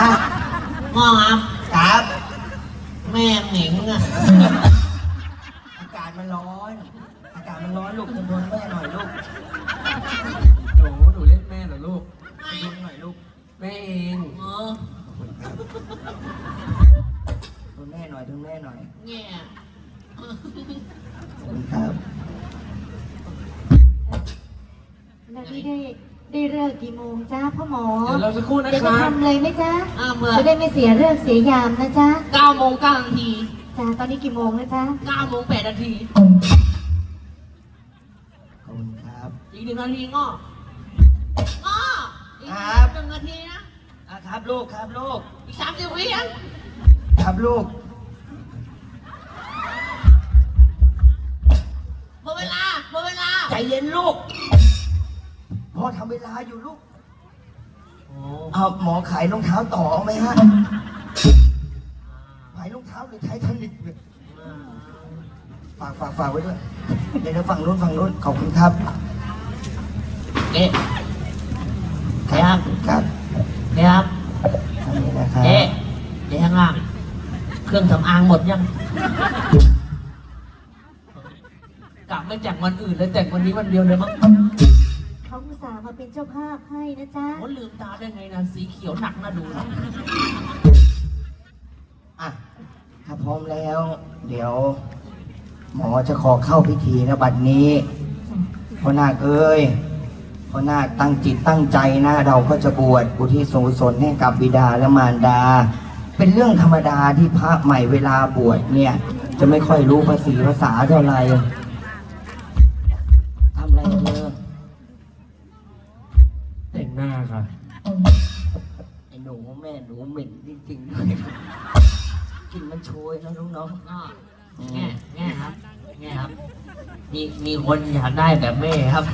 พ่อครับครับ แม่เหม็งอะอากาศมันร้อน อากาศมันร้อนลูกจำนวนแม่หน่อยลูกหนูหนูเล่นแม่เหรอลูกไม่จำนวนหน่อยลูกแม่เองเออจำนวนแม่หน่อยจำนวนแม่หน่อยแง่ขอบคุณครับ แล้วนี่ได้ ได้เลิกกี่โมงจ้าพ่อหมอเดี๋ยวเราสักครู่นะเดี๋ยวคจะรับทำเลยไหมจ้าอ้าวเมื่อจะได้ไม่เสียเรื่องเสียยามนะจ้าเก้าโมงเก้านาทีจ้าตอนนี้กี่โมงแล้วจ้าเก้าโมงแปดนาทีขอบคุณครับ อีกหนึ่งนาทีง้อง้ออีกครับ หนึ่งนาทีนะ อะครับลูกครับลูก อีกสามสิบวินะครับลูก หมดเวลาหมดเวลา ใจเย็นลูก พ่อทำเวลาอยู่ลูกโอ้เอาหมอขายรองเท้าต่อเอาไหมฮะขายรองเท้าหรือไททานิกเนี่ยฝากฝากฝากไว้ด้วย เดี๋ยวเดี๋ยวฝั่งนู้นฝั่งนู้นขอบคุณครับเอ๊ะครับครับเนี่ยครับทำนี้นะครับเอ๊ะเดี๋ยวข้างล่างเครื่องสำอางหมดยังกลับมาจากวันอื่นแล้วแต่งวันนี้วันเดียวเลยมั้งเขา อุตส่าห์มาเป็นเจ้าภาพให้นะจ้าโอ้ลืมตาได้ไงนะสีเขียวหนักน่าดูนะอะ ถ้าพร้อมแล้ว เดี๋ยว หมอจะขอเข้าพิธีนะบัดนี้พ่อนาคเอ้ยพ่อนาคตั้งจิตตั้งใจนะเราก็จะบวชอุทิศส่วนกุศลให้กับบิดาและมารดา เป็นเรื่องธรรมดาที่พระใหม่เวลาบวชเนี่ย จะไม่ค่อยรู้ภาษีภาษาเท่าไหร่ กลินมันโชยนะลูกเน้องก็แง่แง่ครับแง่ครับ มีมีคนอยากได้แบบแม่ครับ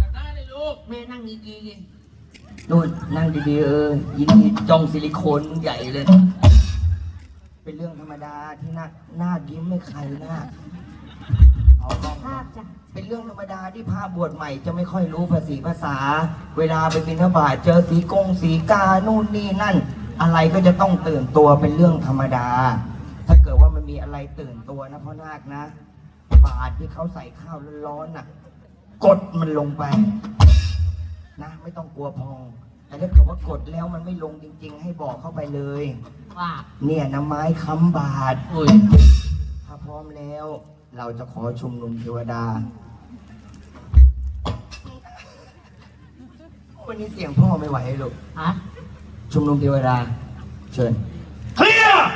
อยากได้เลยลูก แม่นั่งดีๆนู่นนั่งดีๆเออยินดีจ้องซิลิโคนใหญ่เลย เป็นเรื่องธรรมดาที่หน้าหน้ายิ้มไม่ใครหน้าเอากล้องภาพจ้ะเป็นเรื่องธรรมดาที่พระบวชใหม่จะไม่ค่อยรู้ภาษีภาษา เวลาไปบิณฑบาตเจอสีกงสีกา นู่นนี่นั่น อะไรก็จะต้องตื่นตัวเป็นเรื่องธรรมดา ถ้าเกิดว่ามันมีอะไรตื่นตัวนะพ่อนาคนะ บาตรที่เขาใส่ข้าวร้อนๆน่ะ กดมันลงไป นะ ไม่ต้องกลัวพอง แต่ถ้าเกิดว่ากดแล้วมันไม่ลงจริง ๆ ให้บอกเข้าไปเลย ว่าเนี่ยนะไม้ค้ำบาท อุ้ยถ้าพร้อมแล้ว เราจะขอชุมนุมเทวดา วันนี้เสียงพ่อไม่ไหวลูก ฮะ ชุมนุมเทวดา เชิญเคลียร์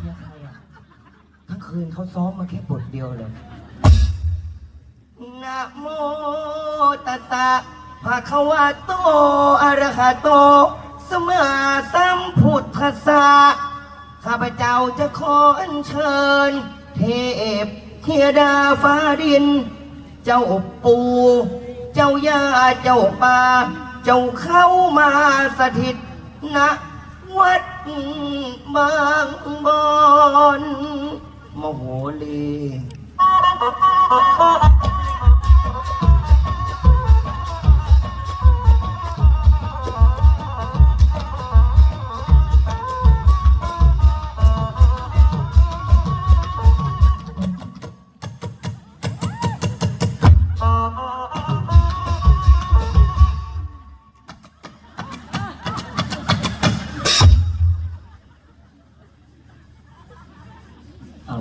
เรียกใครอะทั้งคืนเขาซ้อมมาแค่บทเดียวเลยนะโมตัสสะภะคะวะโตอะระหะโตสมมาสัมพุทธัสสะข้าพเจ้าจะขออัญเชิญ เทพเทดาฟ้าดิน เจ้าปู่เจ้าย่าเจ้าป่า เจ้าเข้ามาสถิตณวัดบางบอนมโหรี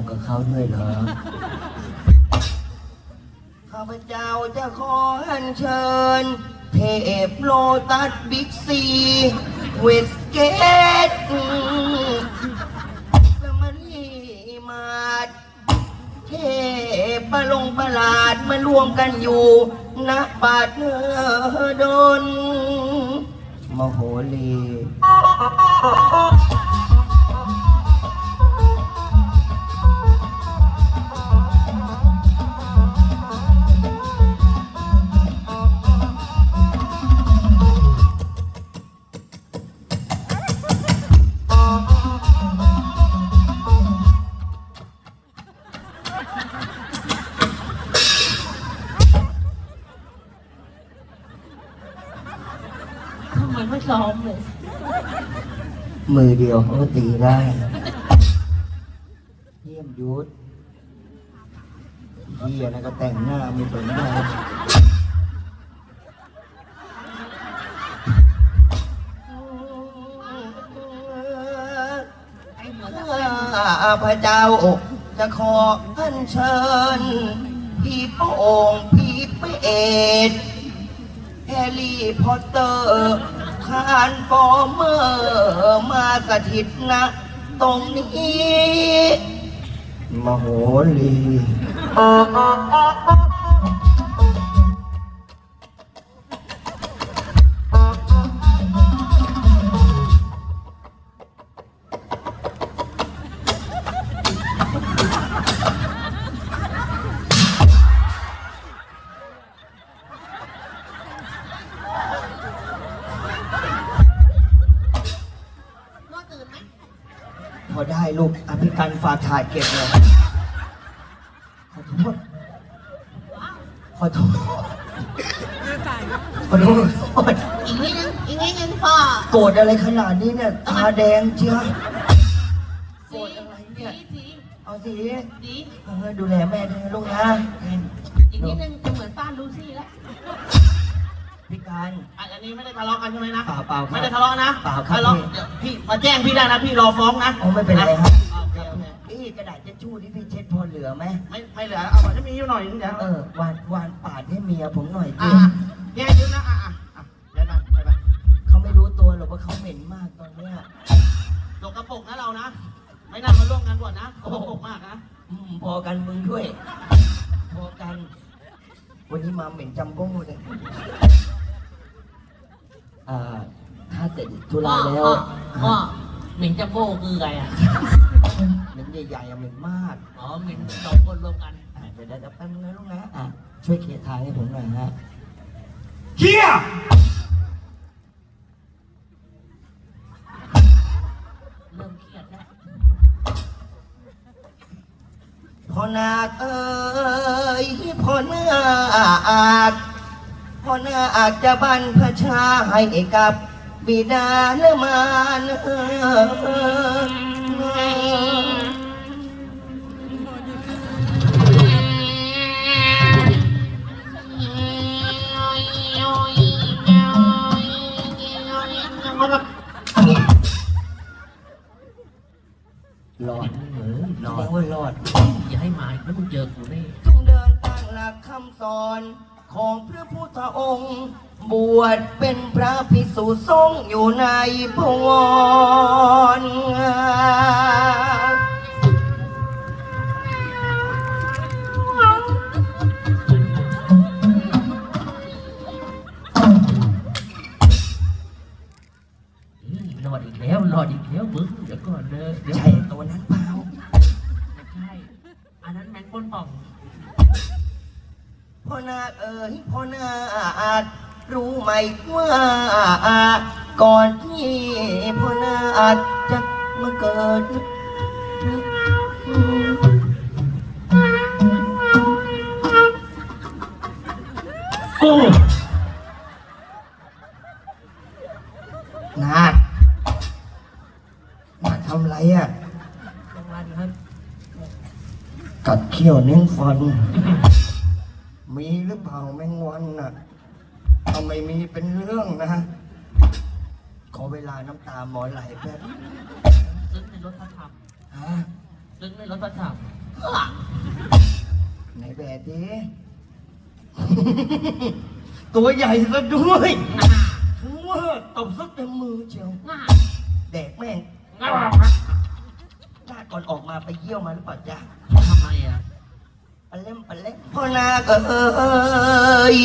กับเขาด้วยเหรอ ข้าพเจ้าจะขออัญเชิญ เทพโลตัสบิ๊กซี เวสเกตสมารีมาดเทพประลงประหลาดมารวมกันอยู่ณบาทเนอดนมโหรี มือเดียวเขาก็ตีได้เยี่ยมยุทธเฮียนะก็แต่งหน้าไม่สนใจข้าพระเจ้าจะขออัญเชิญ พี่โป่งพี่เปรต ร์รี่พอตเตอร์คานฟอร์เมอร์มาสถิตนะ ตรงนี้มโหรี กอภิการฝากถ่ายเก็บเลย ขอโทษ ขอโทษ ขอโทษ อีกนิดนึงอีกนิดนึงพ่อโกรธอะไรขนาดนี้เนี่ย ตาแดงเชียวโกรธอะไรเนี่ย สีเอาสิสีเออดูแลแม่ด้วยนะลูกนะอีกนิดนึงจะเหมือนป้าลูซี่แล้วพิการ อันนี้ไม่ได้ทะเลาะกันใช่ไหมนะเปล่าเปล่าครับไม่ได้ทะเลาะนะเปล่าครับทะเลาะเดี๋ยวพี่มาแจ้งพี่ได้นะ พี่รอฟ้องนะ โอ้ไม่เป็นไรครับ กระดาษจะชู่ที่พี่เช็ดพอเหลือไหมไม่ไม่เหลือเอาไว้จะมีอยู่หน่อยนึงเดี๋ยวเออวานวานปาดให้เมียผมหน่อยอะดิแย่ยืมนะอะอะอะเดี๋ยวนะไปไปเขาไม่รู้ตัวหรอกว่าเขาเหม็นมากตอนเนี้ยตกกระปรกนะเรานะ ไม่น่ามาร่วมงานบวชนะตกกระปรกมากนะอืมพอกันมึงด้วย พอกัน วันนี้มาเหม็นจัมโบ้เลยอ่าถ้าเสร็จธุระแล้วพ่อพ่อเหม็นจัมโบ้คืออะไรอะเหม็น ใหญ่ๆอะเหม็นมากอ๋อเหม็นสองคนรวมกันอะเดี๋ยวเดี๋ยวแป๊บนึงนะลูกนะอะช่วยเคลียร์ทางให้ผมหน่อยฮะเฮียเริ่มเครียดแล้วพ่อนาคเอ้ยพ่อนาคพ่อนาคจะบรรพชาให้กับบิดาและมารร แสดงว่ารอด อย่าให้มาอีกแล้วมึงเจอกูแน่จงเดินตั้งหลักคำสอนของพระพุทธองค์ บวชเป็นพระภิกษุสงฆ์อยู่ในพวรอืมรอดอีกแล้วรอดอีกแล้วมึงเดี๋ยวก่อนเลยเดี๋ยวใช่ตัวนั้นเป พ่อนาคเอ๋ยพ่อนาครู้ไหมว่าก่อนที่พ่อนาคจะมาเกิดนาคนาทำไรอะกลางวันครับกัดเขี้ยวเน้นฟัน มีหรือเปล่าแมงวันน่ะเอาไม่มีเป็นเรื่องนะ ขอเวลาน้ำตาหมอไหลแป๊บซึ้งในรถพระธรรมฮะซึ้งในรถพระธรรมไหนแบดดิตัวใหญ่ซะด้วยถึงว่าตบซะเต็มมือเชียวง่าแดกแม่งง่าหน้าก่อนออกมาไปเยี่ยวมาหรือเปล่าจ๊ะ เล่มปลาเล่มพ่อนาคเอ้ย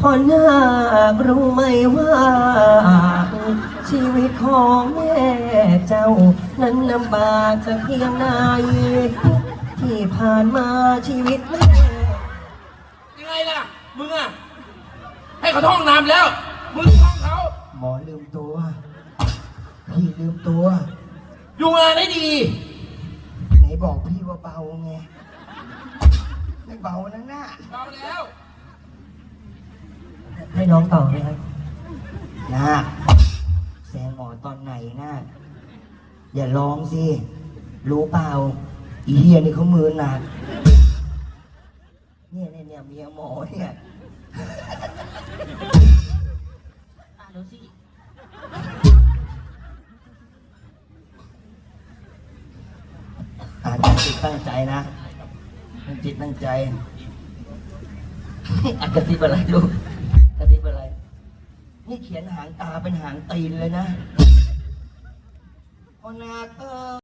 พ่อนาครู้ไหมว่า ชีวิตของแม่เจ้า นั้นลำบากจะเพียงไหนที่ผ่านมาชีวิตแม่ยังไงล่ะ มึงอะ ให้เขาท่องน้ำแล้ว มึงท่องเขา หมอลืมตัว พี่ลืมตัว อยู่งานได้ดี บอกพี่ว่าเบาไง ไม่เบานะหน้าเราแล้วให้น้องต่อไหมครับนาคแสงหมอตอนไหนนาคอย่าร้องสิ รู้เปล่า อีเฮียนี่เขามือหนักเนี่ยเนี่ยเนี่ยเมียหมอเนี่ย ตั้งใจนะตั้งจิตตั้งใจอากระซิบอะไรลูกกระซิบอะไร นี่เขียนหางตาเป็นหางตีนเลยนะพอนาคเออ